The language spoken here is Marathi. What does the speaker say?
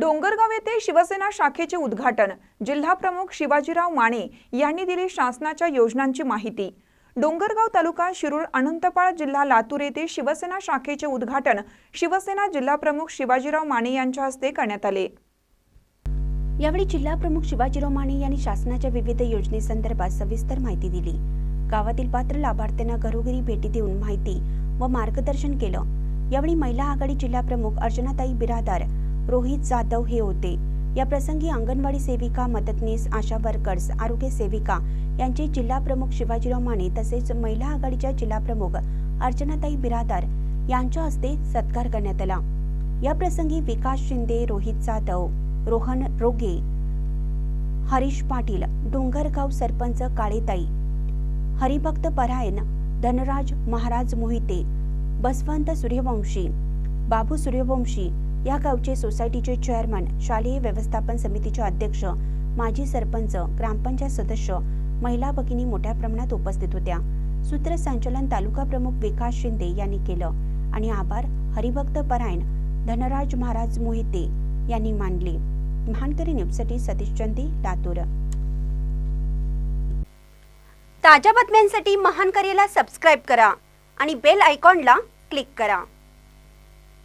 डोंगरगाव येथे शिवसेना शाखेचे उद्घाटन. जिल्हाप्रमुख शिवाजीराव माने यांनी दिली शासनाच्या योजनांची माहिती. डोंगरगाव तालुका शिरूर अनंतपाळ जिल्हा लातूर येथे शिवसेना शाखेचे उद्घाटन. शिवसेना जिल्हाप्रमुख शिवाजीराव माने यांच्या हस्ते करण्यात आले. यावेळी जिल्हा प्रमुख शिवाजीराव माने यांनी शासनाच्या विविध योजनेसंदर्भात सविस्तर माहिती दिली. गावातील पात्र लाभार्थ्यांना घरोघरी भेटी देऊन माहिती व मार्गदर्शन केलं. यावेळी महिला आघाडी जिल्हाप्रमुख अर्चनाताई बिरादार रोहित जाधव हे होते. या प्रसंगी अंगणवाडी सेविका मदतनीस आशा वर्कर्स आरोग्य सेविका यांचे जिल्हा प्रमुख शिवाजीराव माने तसेच महिला आघाडीच्या जिल्हा प्रमुख अर्चनाताई बिरादार यांच्या हस्ते सत्कार करण्यात आला. या प्रसंगी विकास शिंदे रोहित जाधव रोहन रोगे हरीश पाटील डोंगरगाव सरपंच काळेताई हरिभक्त परायण धनराज महाराज मोहिते बसवंत सूर्यवंशी बाबू सूर्यवंशी या गावचे सोसायटीचे चेअरमन शालेय व्यवस्थापन समितीचे अध्यक्ष माजी सरपंच ग्रामपंचायत सदस्य महिला भगिनी मोठ्या प्रमाणात उपस्थित होत्या. सूत्रसंचालन तालुका प्रमुख विकास शिंदे यांनी केलं आणि आभार हरिभक्त परायण धनराज महाराज मोहिते यांनी मानले. महानकरी न्यूजसाठी सतीश चंदी लातूर. ताज्या बातम्यांसाठी महानकरीला सबस्क्राईब करा आणि बेल आयकॉनला क्लिक करा.